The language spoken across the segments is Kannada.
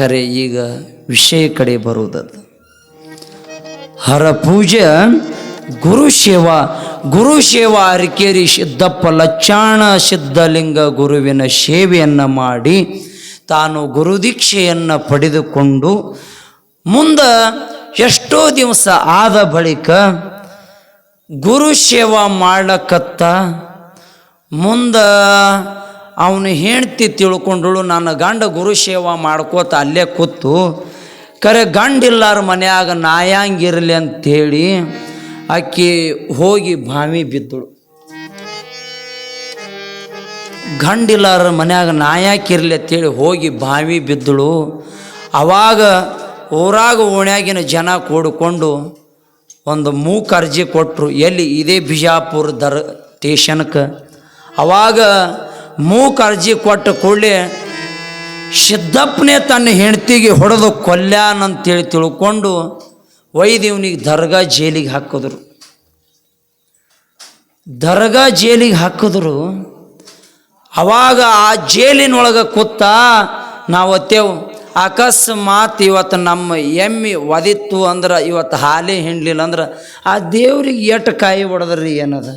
ಕರೆ, ಈಗ ವಿಷಯ ಕಡೆ ಬರುವುದದು. ಹರ ಪೂಜೆ, ಗುರು ಸೇವಾ ಗುರು ಸೇವಾ ಅರಿಕೇರಿ ಸಿದ್ದಪ್ಪ ಲಚ್ಚಾಣ ಸಿದ್ಧಲಿಂಗ ಗುರುವಿನ ಸೇವೆಯನ್ನು ಮಾಡಿ ತಾನು ಗುರುದೀಕ್ಷೆಯನ್ನು ಪಡೆದುಕೊಂಡು ಮುಂದೆ ಎಷ್ಟೋ ದಿವಸ ಆದ ಬಳಿಕ ಗುರು ಸೇವಾ ಮಾಡಕತ್ತ ಮುಂದೆ ಅವನು ಹೆಂಡ್ತಿ ತಿಳ್ಕೊಂಡಳು, ನನ್ನ ಗಂಡ ಗುರು ಸೇವಾ ಮಾಡ್ಕೋತ ಅಲ್ಲೇ ಕೂತು, ಕರೆ ಗಂಡಿಲ್ಲಾರ ಮನೆಯಾಗ ನಾಯಂಗಿರಲಿ ಅಂಥೇಳಿ ಆಕೆ ಹೋಗಿ ಬಾವಿ ಬಿದ್ದಳು. ಗಂಡಿಲ್ಲಾರ ಮನ್ಯಾಗ ನಾಯಾಕಿರ್ಲಿ ಅಂತೇಳಿ ಹೋಗಿ ಬಾವಿ ಬಿದ್ದಳು. ಅವಾಗ ಊರಾಗ ಓಣ್ಯಾಗಿನ ಜನ ಕೂಡಿಕೊಂಡು ಒಂದು ಮೂಕ ಅರ್ಜಿ ಕೊಟ್ಟರು ಎಲ್ಲಿ? ಇದೇ ಬಿಜಾಪುರ ದರ್ ಸ್ಟೇಷನ್ಕ್ಕೆ ಅವಾಗ ಮೂಕ ಅರ್ಜಿ ಕೊಟ್ಟ ಕೂಡಲೇ ಸಿದ್ದಪ್ಪನೇ ತನ್ನ ಹೆಂಡತಿಗೆ ಹೊಡೆದು ಕೊಲ್ಯಾನಂತೇಳಿ ತಿಳ್ಕೊಂಡು ವೈದ್ಯವನಿಗೆ ದರ್ಗಾ ಜೈಲಿಗೆ ಹಾಕಿದ್ರು. ದರ್ಗಾ ಜೈಲಿಗೆ ಹಾಕಿದ್ರು. ಅವಾಗ ಆ ಜೈಲಿನೊಳಗೆ ಕೂತ ನಾವತ್ತೇವು ಅಕಸ್ಮಾತ್ ಇವತ್ತು ನಮ್ಮ ಎಮ್ಮೆ ಒದಿತ್ತು ಅಂದ್ರೆ ಇವತ್ತು ಹಾಲೇ ಹಿಂಡ್ಲಿಲ್ಲ ಅಂದ್ರೆ ಆ ದೇವ್ರಿಗೆ ಎಟ್ಟು ಕಾಯಿ ಹೊಡೆದ್ರಿ ಏನದ?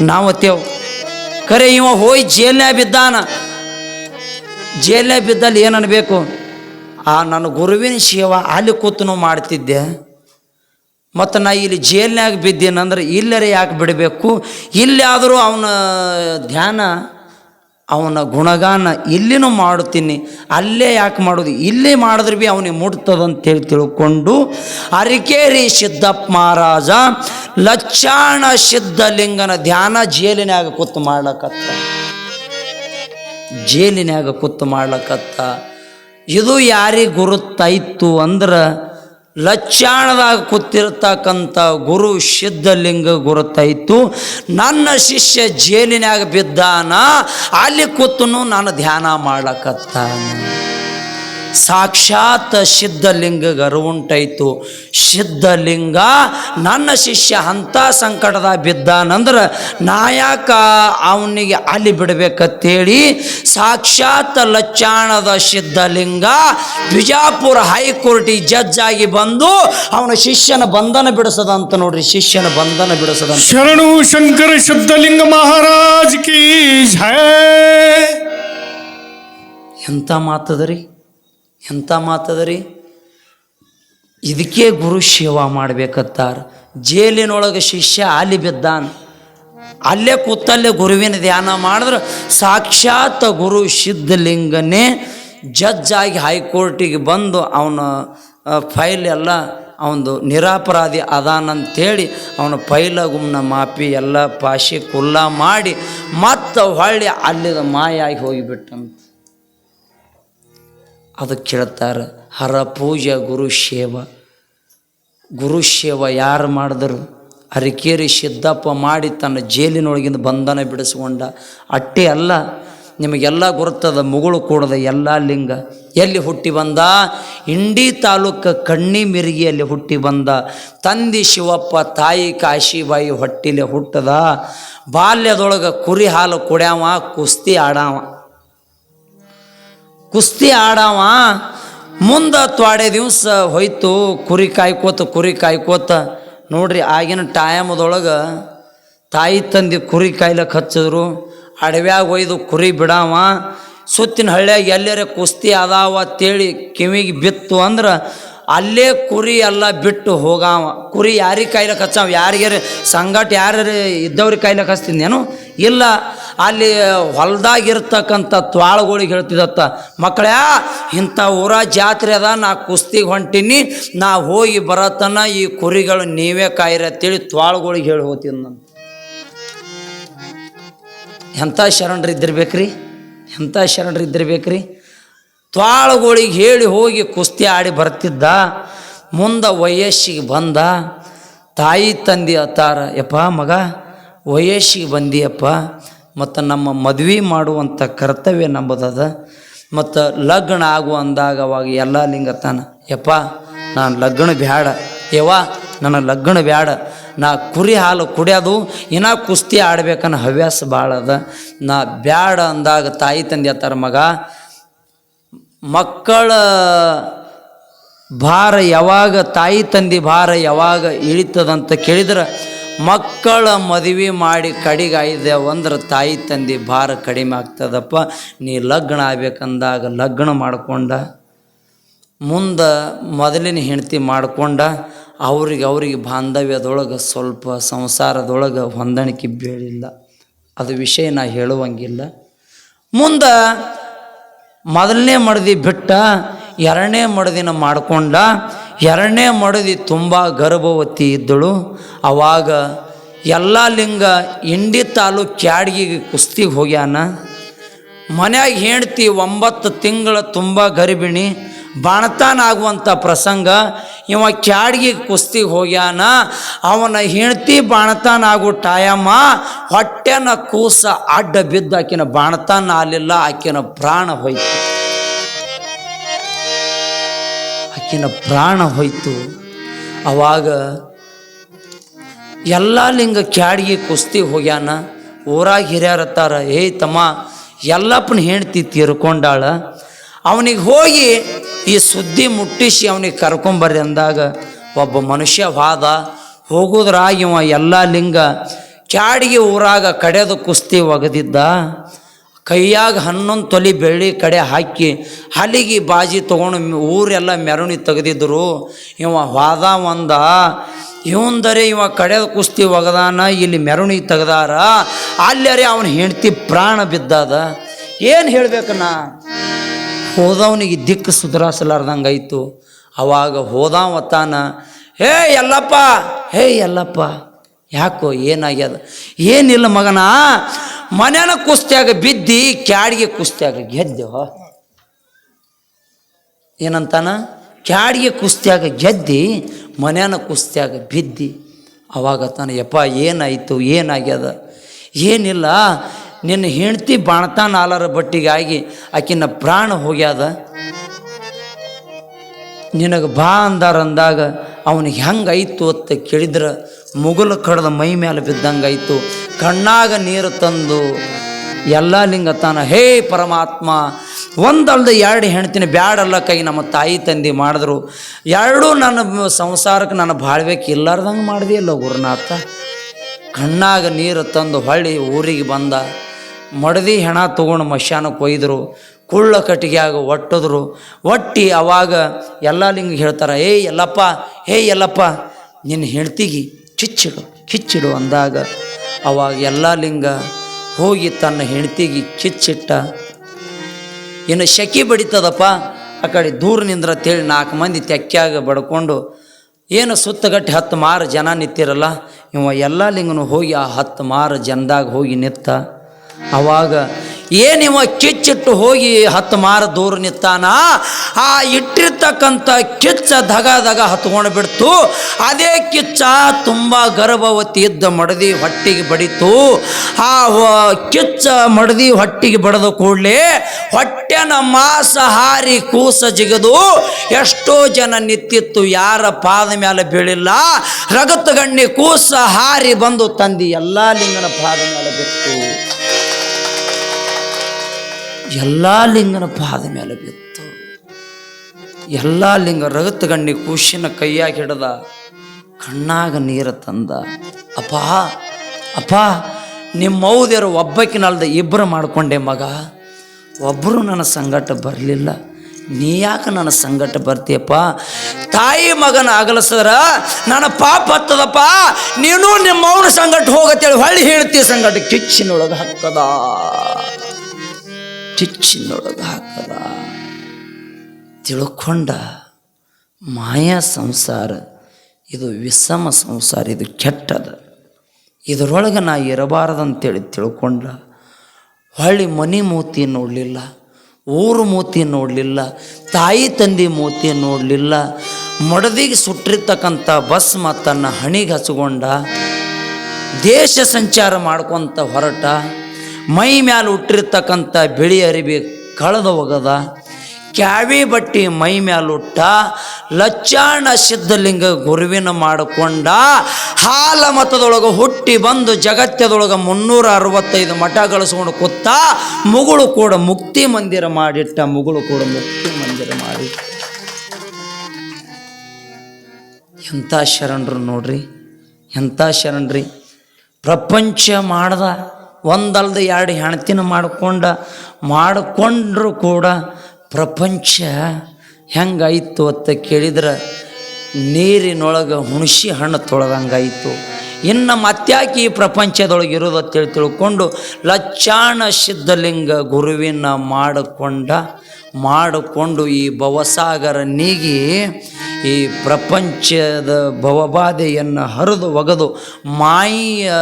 ನಾವತ್ತೇವು ಖರೆ ಇವ ಹೋಯ್ ಜೇಲ್ನ್ಯಾಗ ಬಿದ್ದಾನ. ಜೇಲ್ನ್ಯಾಗ ಬಿದ್ದಲ್ಲಿ ಏನು ಆ, ನನ್ನ ಗುರುವಿನ ಸೇವಾ ಅಲ್ಲಿ ಕೂತು ಮಾಡ್ತಿದ್ದೆ. ಮತ್ತು ನಾ ಇಲ್ಲಿ ಜೇಲ್ನ್ಯಾಗ ಬಿದ್ದೇನಂದ್ರೆ ಇಲ್ಲರೆ ಯಾಕೆ ಬಿಡಬೇಕು? ಇಲ್ಲಾದರೂ ಅವನ ಧ್ಯಾನ ಅವನ ಗುಣಗಾನ ಇಲ್ಲಿನೂ ಮಾಡುತ್ತೀನಿ, ಅಲ್ಲೇ ಯಾಕೆ ಮಾಡೋದು? ಇಲ್ಲೇ ಮಾಡಿದ್ರೆ ಭೀ ಅವನಿಗೆ ಮುಟ್ತದಂತೇಳಿ ತಿಳ್ಕೊಂಡು, ಅರಿಕೇರಿ ಸಿದ್ದಪ್ಪ ಮಹಾರಾಜ ಲಚ್ಚಾಣ ಸಿದ್ಧಲಿಂಗನ ಧ್ಯಾನ ಜೇಲಿನಾಗ ಕೂತು ಮಾಡ್ಲಕತ್ತ. ಜೇಲಿನಾಗ ಕೂತು ಮಾಡ್ಲಕತ್ತ. ಇದು ಯಾರಿಗೆ ಗುರುತಾಯಿತು ಅಂದ್ರೆ ಲಚ್ಚಾಣದಾಗ ಕೂತಿರ್ತಕ್ಕಂಥ ಗುರು ಸಿದ್ಧಲಿಂಗ ಗುರುತೈತು ನನ್ನ ಶಿಷ್ಯ ಜೇಲಿನಾಗ ಬಿದ್ದಾನ ಅಲ್ಲಿ ಕೂತನು ನಾನು ಧ್ಯಾನ ಮಾಡ್ಲಕತ್ತಾನ. ಸಾಕ್ಷಾತ್ ಸಿದ್ಧಲಿಂಗ ಅರಿವುಂಟಾಯ್ತು. ಸಿದ್ಧಲಿಂಗ ನನ್ನ ಶಿಷ್ಯ ಅಂತ ಸಂಕಟದಾಗ ಬಿದ್ದಾನಂದ್ರೆ ನಾಯಕ ಅವನಿಗೆ ಅಲ್ಲಿ ಬಿಡಬೇಕಂತೇಳಿ ಸಾಕ್ಷಾತ್ ಲಚ್ಚಾಣದ ಸಿದ್ಧಲಿಂಗ ಬಿಜಾಪುರ ಹೈಕೋರ್ಟಿ ಜಡ್ಜ್ ಆಗಿ ಬಂದು ಅವನ ಶಿಷ್ಯನ ಬಂಧನ ಬಿಡಿಸದಂತ ನೋಡ್ರಿ ಶಿಷ್ಯನ ಬಂಧನ ಬಿಡಿಸದ ಶರಣು ಶಂಕರ ಸಿದ್ಧಲಿಂಗ ಮಹಾರಾಜ್ ಕಿ ಎಂಥ ಮಾತದರಿ? ಎಂಥ ಮಾತದರಿ? ಇದಕ್ಕೆ ಗುರು ಶಿವ ಮಾಡ್ಬೇಕತ್ತಾರ. ಜೇಲಿನೊಳಗೆ ಶಿಷ್ಯ ಅಲ್ಲಿ ಬಿದ್ದಾನ. ಅಲ್ಲೇ ಕೂತಲ್ಲೇ ಗುರುವಿನ ಧ್ಯಾನ ಮಾಡಿದ್ರೆ ಸಾಕ್ಷಾತ್ ಗುರು ಸಿದ್ಧಲಿಂಗನೇ ಜಡ್ಜ್ ಆಗಿ ಹೈಕೋರ್ಟಿಗೆ ಬಂದು ಅವನ ಫೈಲ್ ಎಲ್ಲ ಅವನದು ನಿರಾಪರಾಧಿ ಅದಾನಂತೇಳಿ ಅವನ ಪೈಲ ಗುಮ್ನ ಮಾಪಿ ಎಲ್ಲ ಪಾಶಿ ಕುಲ್ಲ ಮಾಡಿ ಮತ್ತೆ ಹೊಳ್ಳಿ ಅಲ್ಲಿದ ಮಾಯಾಗಿ ಹೋಗಿಬಿಟ್ಟಂತ. ಅದಕ್ಕೆ ಕೇಳ್ತಾರೆ, ಹರ ಪೂಜೆ ಗುರು ಸೇವ. ಗುರು ಸೇವ ಯಾರು ಮಾಡಿದ್ರು? ಅರಿಕೇರಿ ಸಿದ್ದಪ್ಪ ಮಾಡಿ ತನ್ನ ಜೇಲಿನೊಳಗಿಂದ ಬಂಧನ ಬಿಡಿಸ್ಕೊಂಡ. ಅಟ್ಟೆ ಅಲ್ಲ, ನಿಮಗೆಲ್ಲ ಗುರುತದ ಮುಗುಳು ಕೂಡದ ಎಲ್ಲ ಲಿಂಗ. ಎಲ್ಲಿ ಹುಟ್ಟಿ ಬಂದ? ಇಂಡಿ ತಾಲೂಕು ಕಣ್ಣಿ ಮಿರಿಗಿಯಲ್ಲಿ ಹುಟ್ಟಿ ಬಂದ. ತಂದಿ ಶಿವಪ್ಪ, ತಾಯಿ ಕಾಶಿಬಾಯಿ ಹೊಟ್ಟಿಲೆ ಹುಟ್ಟದ. ಬಾಲ್ಯದೊಳಗೆ ಕುರಿ ಹಾಲು ಕುಡ್ಯಾವ, ಕುಸ್ತಿ ಆಡಾವ. ಕುಸ್ತಿ ಆಡವ. ಮುಂದೆ ತ್ವಾಡೆ ದಿವಸ ಹೋಯ್ತು, ಕುರಿ ಕಾಯ್ಕೋತ ಕುರಿ ಕಾಯ್ಕೋತ. ನೋಡ್ರಿ ಆಗಿನ ಟೈಮದೊಳಗೆ ತಾಯಿ ತಂದೆ ಕುರಿ ಕಾಯ್ಲಕ್ಕೆ ಹಚ್ಚಿದ್ರು, ಅಡವ್ಯಾಗ ಒಯ್ದು ಕುರಿ ಬಿಡಾವ. ಸುತ್ತಿನ ಹಳ್ಳಿಯಾಗ ಎಲ್ಲರ ಕುಸ್ತಿ ಅದಾವ ಅಂತೇಳಿ ಕಿವಿಗೆ ಬಿತ್ತು ಅಂದ್ರೆ ಅಲ್ಲೇ ಕುರಿ ಎಲ್ಲ ಬಿಟ್ಟು ಹೋಗಾವ. ಕುರಿ ಯಾರಿಗೆ ಕಾಯ್ಲಕ್ಕೆ ಹಚ್ಚಾವ? ಯಾರಿಗಾರ ಸಂಗಟ ಯಾರು ಇದ್ದವ್ರಿಗೆ ಕಾಯ್ಲಕ್ಕೆ ಹಚ್ತಿದ್ನೇನು? ಇಲ್ಲ. ಅಲ್ಲಿ ಹೊಲ್ದಾಗಿರ್ತಕ್ಕಂಥ ತ್ವಾಳಗಳಿಗೆ ಹೇಳ್ತಿದತ್ತ ಮಕ್ಕಳೇ, ಇಂಥ ಊರ ಜಾತ್ರೆ ಅದ, ನಾ ಕುಸ್ತಿಗೆ ಹೊಂಟೀನಿ, ನಾ ಹೋಗಿ ಬರತನ, ಈ ಕುರಿಗಳು ನೀವೇ ಕಾಯಿರತ್ತೇಳಿ ತ್ವಾಳಗಳಿಗೆ ಹೇಳಿ ಹೋಗ್ತೀನಿ ನಾನು. ಎಂಥ ಶರಣರು ಇದ್ದಿರ್ಬೇಕ್ರಿ? ಎಂಥ ಶರಣರು ಇದ್ದಿರ್ಬೇಕ್ರಿ? ತ್ವಾಳಗಳಿಗೆ ಹೇಳಿ ಹೋಗಿ ಕುಸ್ತಿ ಆಡಿ ಬರ್ತಿದ್ದ, ಮುಂದೆ ವಯಸ್ಸಿಗೆ ಬಂದ, ತಾಯಿ ತಂದೆ ಅತ್ತಾರ, ಯಪ್ಪ ಮಗ, ವಯಸ್ಸಿಗೆ ಬಂದಿಯಪ್ಪ ಮತ್ತು ನಮ್ಮ ಮದುವೆ ಮಾಡುವಂಥ ಕರ್ತವ್ಯ ನಂಬದದ. ಮತ್ತು ಲಗ್ನ ಆಗು ಅಂದಾಗ ಅವಾಗ ಎಲ್ಲ ಲಿಂಗತಾನ. ಯಪ್ಪ, ನಾನು ಲಗ್ನ ಬ್ಯಾಡ. ಯವ್ವ, ನನ್ನ ಲಗ್ನ ಬ್ಯಾಡ. ನಾ ಕುರಿ ಹಾಲು ಕುಡಿಯೋದು, ಇನ್ನೂ ಕುಸ್ತಿ ಆಡ್ಬೇಕನ್ನೋ ಹವ್ಯಾಸ ಭಾಳ ಅದ. ನಾ ಬ್ಯಾಡ ಅಂದಾಗ ತಾಯಿ ತಂದೆ ಅತ್ತಾರ, ಮಗ, ಮಕ್ಕಳ ಭಾರ ಯಾವಾಗ, ತಾಯಿ ತಂದೆ ಭಾರ ಯಾವಾಗ ಇಳಿತದಂತ ಕೇಳಿದ್ರೆ ಮಕ್ಕಳ ಮದುವೆ ಮಾಡಿ ಕಡಿಗಾಯ್ದೆವು ಅಂದ್ರೆ ತಾಯಿ ತಂದೆ ಭಾರ ಕಡಿಮೆ ಆಗ್ತದಪ್ಪ. ನೀ ಲಗ್ನ ಆಗ್ಬೇಕಂದಾಗ ಲಗ್ನ ಮಾಡಿಕೊಂಡ. ಮುಂದೆ ಮೊದಲಿನ ಹೆಂಡತಿ ಮಾಡಿಕೊಂಡ. ಅವ್ರಿಗೆ ಅವ್ರಿಗೆ ಬಾಂಧವ್ಯದೊಳಗೆ ಸ್ವಲ್ಪ ಸಂಸಾರದೊಳಗೆ ಹೊಂದಾಣಿಕೆ ಬೀಳಿಲ್ಲ. ಅದು ವಿಷಯ ನಾ ಹೇಳುವಂಗಿಲ್ಲ. ಮುಂದೆ ಮೊದಲನೇ ಮಡದಿ ಬಿಟ್ಟ, ಎರಡನೇ ಮಡದಿನ ಮಾಡ್ಕೊಂಡ. ಎರಡನೇ ಮಡದಿ ತುಂಬ ಗರ್ಭವತಿ ಇದ್ದಳು. ಅವಾಗ ಎಲ್ಲ ಲಿಂಗ ಇಂಡಿ ತಾಲೂಕು ಕ್ಯಾಡ್ಗಿಗೆ ಕುಸ್ತಿಗೆ ಹೋಗ್ಯಾನ. ಮನ್ಯಾಗ ಹೆಂಡ್ತಿ ಒಂಬತ್ತು ತಿಂಗಳ ತುಂಬ ಗರ್ಭಿಣಿ ಬಾಣತಾನಾಗುವಂಥ ಪ್ರಸಂಗ, ಇವ ಕ್ಯಾಡ್ಗಿ ಕುಸ್ತಿಗೆ ಹೋಗ್ಯಾನ. ಅವನ ಹೆಂಡ್ತಿ ಬಾಣತಾನ ಟಾಯಮ್ಮ ಟಯಮ್ಮ ಹೊಟ್ಟೆನ ಕೂಸ ಅಡ್ಡ ಬಿದ್ದು ಆಕಿನ ಬಾಣತಾನ ಆಲಿಲ್ಲ ಆಕಿನ ಪ್ರಾಣ ಹೋಯ್ತು. ಆಕಿನ ಪ್ರಾಣ ಹೋಯ್ತು. ಅವಾಗ ಎಲ್ಲ ಲಿಂಗ ಕ್ಯಾಡಿಗೆ ಕುಸ್ತಿ ಹೋಗ್ಯಾನ. ಊರಾಗ ಹಿರಿಯರತ್ತಾರ ಏಯ್ ತಮ್ಮ, ಎಲ್ಲಪ್ಪನ ಹೆಂಡ್ತಿ ತೀರ್ಕೊಂಡಾಳ. ಅವನಿಗೆ ಹೋಗಿ ಈ ಸುದ್ದಿ ಮುಟ್ಟಿಸಿ ಅವನಿಗೆ ಕರ್ಕೊಂಬರ್ರಿ ಅಂದಾಗ ಒಬ್ಬ ಮನುಷ್ಯ ವಾದ, ಹೋಗೋದ್ರಾಗ ಇವ ಎಲ್ಲ ಲಿಂಗ ಕ್ಯಾಡಿಗೆ ಊರಾಗ ಕಡೆದು ಕುಸ್ತಿ ಒಗದಿದ್ದ? ಕೈಯಾಗ ಹನ್ನೊಂದು ತೊಲಿ ಬೆಳ್ಳಿ ಕಡೆ ಹಾಕಿ ಹಲಿಗೆ ಬಾಜಿ ತೊಗೊಂಡು ಊರೆಲ್ಲ ಮೆರವಣಿಗೆ ತೆಗೆದಿದ್ರು. ಇವ ವಾದ ಒಂದ, ಇವಂದರೆ ಇವ ಕಡೆದ ಕುಸ್ತಿ ಒಗದಾನ, ಇಲ್ಲಿ ಮೆರವಣಿಗೆ ತೆಗೆದಾರ. ಅಲ್ಲರೆ ಅವನ ಹೆಂಡತಿ ಪ್ರಾಣ ಬಿದ್ದಾದ. ಏನು ಹೇಳ್ಬೇಕನ್ನ? ಹೋದವನಿಗೆ ದಿಕ್ಕು ಸುಧಾರಿಸಲಾರ್ದಂಗೆ ಆಯಿತು ಅವಾಗ ಹೋದವ ತಾನ ಹೇ ಎಲ್ಲಪ್ಪ ಹೇ ಎಲ್ಲಪ್ಪ ಯಾಕೋ ಏನಾಗ್ಯದ? ಏನಿಲ್ಲ ಮಗನ ಮನೆನ ಕುಸ್ತಿಯಾಗ ಬಿದ್ದಿ ಕ್ಯಾಡಿಗೆ ಕುಸ್ತಿಯಾಗ ಗೆದ್ದೆವ? ಏನಂತಾನ? ಕ್ಯಾಡಿಗೆ ಕುಸ್ತಿಯಾಗ ಗೆದ್ದಿ ಮನೆನ ಕುಸ್ತಿಯಾಗ ಬಿದ್ದಿ. ಅವಾಗ ತಾನ, ಯಪ್ಪ, ಏನಾಯಿತು? ಏನಾಗ್ಯದ? ಏನಿಲ್ಲ. ನಿನ್ನ ಹೆಂಡ್ತಿ ಬಾಣತಾನ ಆಲರ ಬಟ್ಟಿಗಾಗಿ ಆಕಿನ ಪ್ರಾಣ ಹೋಗ್ಯಾದ. ನಿನಗೆ ಬಾ ಅಂದಾರಂದಾಗ ಅವನಿಗೆ ಹೆಂಗಾಯ್ತು ಅಂತ ಕೇಳಿದ್ರೆ. ಮುಗುಲು ಕಡ್ದ ಮೈ ಮೇಲೆ ಬಿದ್ದಂಗಾಯ್ತು. ಕಣ್ಣಾಗ ನೀರು ತಂದು ಎಲ್ಲ ಲಿಂಗ ತಾನ ಹೇ ಪರಮಾತ್ಮ, ಒಂದಲ್ದ ಎರಡು ಹೆಣ್ತಿನ ಬ್ಯಾಡಲ್ಲ ಕೈ, ನಮ್ಮ ತಾಯಿ ತಂದೆ ಮಾಡಿದ್ರು. ಎರಡೂ ನನ್ನ ಸಂಸಾರಕ್ಕೆ ನನ್ನ ಬಾಳ್ಬೇಕು, ಇಲ್ಲಾರ್ದಂಗೆ ಮಾಡಿದೆಯಲ್ಲ ಗುರುನಾಥ? ಕಣ್ಣಾಗ ನೀರು ತಂದು ಹೊಳ್ಳಿ ಊರಿಗೆ ಬಂದ. ಮಡದಿ ಹೆಣ ತೊಗೊಂಡು ಮಶಾನಕ್ಕೆ ಒಯ್ದರು. ಕುಳ್ಳ ಕಟ್ಟಿಗೆಯಾಗ ಒಟ್ಟಿದ್ರು. ಒಟ್ಟಿ ಅವಾಗ ಎಲ್ಲ ಲಿಂಗ ಹೇಳ್ತಾರೆ ಏಯ್ ಎಲ್ಲಪ್ಪ ಹೇ ಎಲ್ಲಪ್ಪ ನಿನ್ನ ಹೆಂಡ್ತಿಗೆ ಕಿಚ್ಚಿಡು ಕಿಚ್ಚಿಡು ಅಂದಾಗ ಅವಾಗ ಎಲ್ಲ ಲಿಂಗ ಹೋಗಿ ತನ್ನ ಹೆಂಡ್ತಿಗೆ ಕಿಚ್ಚಿಟ್ಟ, ಇನ್ನು ಶಕಿ ಬಡಿತದಪ್ಪ? ಆ ಕಡೆ ದೂರ ನಿಂದ್ರ ತೇಳಿ ನಾಲ್ಕು ಮಂದಿ ತೆಕ್ಕ್ಯಾಗ ಬಡ್ಕೊಂಡು, ಏನು ಸುತ್ತಗಟ್ಟಿ ಹತ್ತು ಮಾರು ಜನ ನಿಂತಿರಲ್ಲ, ಇವ ಎಲ್ಲ ಲಿಂಗನು ಹೋಗಿ ಆ ಹತ್ತು ಮಾರು ಜನದಾಗ ಹೋಗಿ ನಿತ್ತ ಅವಾಗ ಏನಿವ ಕಿಚ್ಚಿಟ್ಟು ಹೋಗಿ ಹತ್ತು ಮಾರ ದೂರ ನಿತ್ತಾನ ಆ ಇಟ್ಟಿರ್ತಕ್ಕಂಥ ಕಿಚ್ಚ ಧಗ ಧಗ ಹತ್ಕೊಂಡು ಬಿಡ್ತು. ಅದೇ ಕಿಚ್ಚ ತುಂಬ ಗರ್ಭವತಿ ಇದ್ದ ಮಡದಿ ಹೊಟ್ಟಿಗೆ ಬಡಿತು. ಆ ಕಿಚ್ಚ ಮಡದಿ ಹೊಟ್ಟಿಗೆ ಬಡದ ಕೂಡಲೇ ಹೊಟ್ಟೆನ ಮಾಸ ಹಾರಿ ಕೂಸ ಜಿಗದು. ಎಷ್ಟೋ ಜನ ನಿಂತಿತ್ತು, ಯಾರ ಪಾದ ಮೇಲೆ ಬೀಳಿಲ್ಲ. ರಗತ್ತು ಗಣ್ಣಿ ಕೂಸ ಹಾರಿ ಬಂದು ತಂದಿ, ಎಲ್ಲ ಲಿಂಗನ ಪಾದ ಮೇಲೆ ಬಿತ್ತು. ಎಲ್ಲ ಲಿಂಗನ ಪಾದ ಮೇಲೆ ಬಿತ್ತು. ಎಲ್ಲ ಲಿಂಗ ರಗತ ಗಣ್ಣಿ ಕೂಸಿನ ಕೈಯಾಗ ಹಿಡ್ದ ಕಣ್ಣಾಗ ನೀರು ತಂದ. ಅಪ್ಪ ಅಪ್ಪ ನಿಮ್ಮ ಮೌದ್ಯರು ಒಬ್ಬಕಿನಲ್ದ ಇಬ್ಬರು ಮಾಡ್ಕೊಂಡೆ ಮಗ. ಒಬ್ಬರು ನನ್ನ ಸಂಗಟ ಬರಲಿಲ್ಲ. ನೀ ಯಾಕೆ ನನ್ನ ಸಂಗಟ ಬರ್ತೀಯಪ್ಪ? ತಾಯಿ ಮಗನ ಅಗಲಸರ ನನ್ನ ಪಾಪ ಹತ್ತದಪ್ಪ. ನೀನು ನಿಮ್ಮ ಸಂಗಟ ಹೋಗತ್ತೇಳಿ. ಹೊಳ್ಳಿ ಹೇಳ್ತೀಯ ಸಂಗಟ ಕಿಚ್ಚಿನೊಳಗೆ ಹಾಕದ ಕಿಚ್ಚಿನೊಳಗೆ ಹಾಕದ ತಿಳ್ಕೊಂಡ ಮಾಯಾ ಸಂಸಾರ, ಇದು ವಿಷಮ ಸಂಸಾರ, ಇದು ಕೆಟ್ಟದ. ಇದರೊಳಗೆ ನಾ ಇರಬಾರ್ದಂತೇಳಿ ತಿಳ್ಕೊಂಡ, ಹೊಳ್ಳಿ ಮನೆ ಮೂತಿ ನೋಡಲಿಲ್ಲ, ಊರು ಮೂತಿ ನೋಡಲಿಲ್ಲ, ತಾಯಿ ತಂದೆ ಮೂತಿ ನೋಡಲಿಲ್ಲ, ಮೊಡದಿಗೆ ಸುಟ್ಟಿರ್ತಕ್ಕಂಥ ಭಸ್ಮ ತನ್ನ ಹಣಿಗೆ ಹಚ್ಕೊಂಡ ದೇಶ ಸಂಚಾರ ಮಾಡ್ಕೊತ ಹೊರಟ ಮೈ ಮ್ಯಾಲೆ ಹುಟ್ಟಿರ್ತಕ್ಕಂಥ ಬಿಳಿ ಅರಿವಿ ಕಳೆದು ಹೋಗದ ಕ್ಯಾವಿ ಬಟ್ಟಿ ಮೈ ಮ್ಯಾಲ ಉಟ್ಟ ಲಚ್ಚಾಣ ಸಿದ್ಧಲಿಂಗ ಗುರುವಿನ ಮಾಡಿಕೊಂಡ, ಹಾಲ ಮತದೊಳಗೆ ಹುಟ್ಟಿ ಬಂದು ಜಗತ್ತದೊಳಗೆ ಮುನ್ನೂರ ಅರವತ್ತೈದು ಮಠ ಗಳಿಸ್ಕೊಂಡು ಕೂತ, ಮುಗುಳು ಕೂಡ ಮುಕ್ತಿ ಮಂದಿರ ಮಾಡಿಟ್ಟ, ಮುಗುಳು ಕೂಡ ಮುಕ್ತಿ ಮಂದಿರ ಮಾಡಿ ಎಂಥ ಶರಣರು ನೋಡ್ರಿ, ಎಂಥ ಶರಣರಿ. ಪ್ರಪಂಚ ಮಾಡ್ದ. ಒಂದಲ್ದ ಎರಡು ಹೆಣ್ತಿನ ಮಾಡಿಕೊಂಡ, ಮಾಡಿಕೊಂಡ್ರೂ ಕೂಡ ಪ್ರಪಂಚ ಹೆಂಗಾಯಿತು ಅಂತ ಕೇಳಿದ್ರೆ, ನೀರಿನೊಳಗೆ ಹುಣಸಿ ಹಣ್ಣು ತೊಳೆದಂಗಾಯಿತು ಇನ್ನು ಮತ್ತ್ಯಾಕೆ ಈ ಪ್ರಪಂಚದೊಳಗೆ ಇರೋದು ಅಂತೇಳಿ ತಿಳ್ಕೊಂಡು ಲಚ್ಚಾಣ ಸಿದ್ಧಲಿಂಗ ಗುರುವಿನ ಮಾಡಿಕೊಂಡ, ಮಾಡಿಕೊಂಡು ಈ ಭವಸಾಗರ ನೀಗಿ ಈ ಪ್ರಪಂಚದ ಭವಬಾಧೆಯನ್ನು ಹರಿದು ಒಗೆದು ಮಾಯಿಯ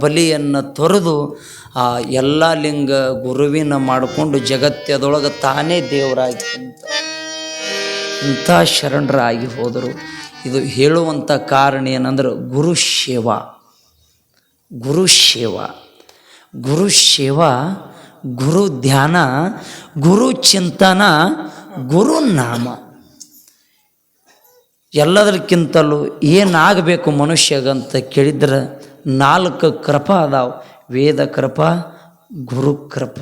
ಬಲಿಯನ್ನು ತೊರೆದು ಆ ಎಲ್ಲ ಲಿಂಗ ಗುರುವಿನ ಮಾಡಿಕೊಂಡು ಜಗತ್ತದೊಳಗೆ ತಾನೇ ದೇವರಾಗಿ ಅಂತ ಇಂಥ ಶರಣರಾಗಿ ಹೋದರು. ಇದು ಹೇಳುವಂಥ ಕಾರಣ ಏನಂದ್ರೆ ಗುರು ಸೇವಾ ಗುರು ಸೇವಾ ಗುರು ಸೇವಾ ಗುರು ಧ್ಯಾನ, ಗುರು ಚಿಂತನ, ಗುರು ನಾಮ. ಎಲ್ಲದಕ್ಕಿಂತಲೂ ಏನಾಗಬೇಕು ಮನುಷ್ಯಗಂತ ಕೇಳಿದ್ರೆ ನಾಲ್ಕು ಕೃಪ ಅದಾವೆ. ವೇದ ಕೃಪ ಗುರು ಕೃಪ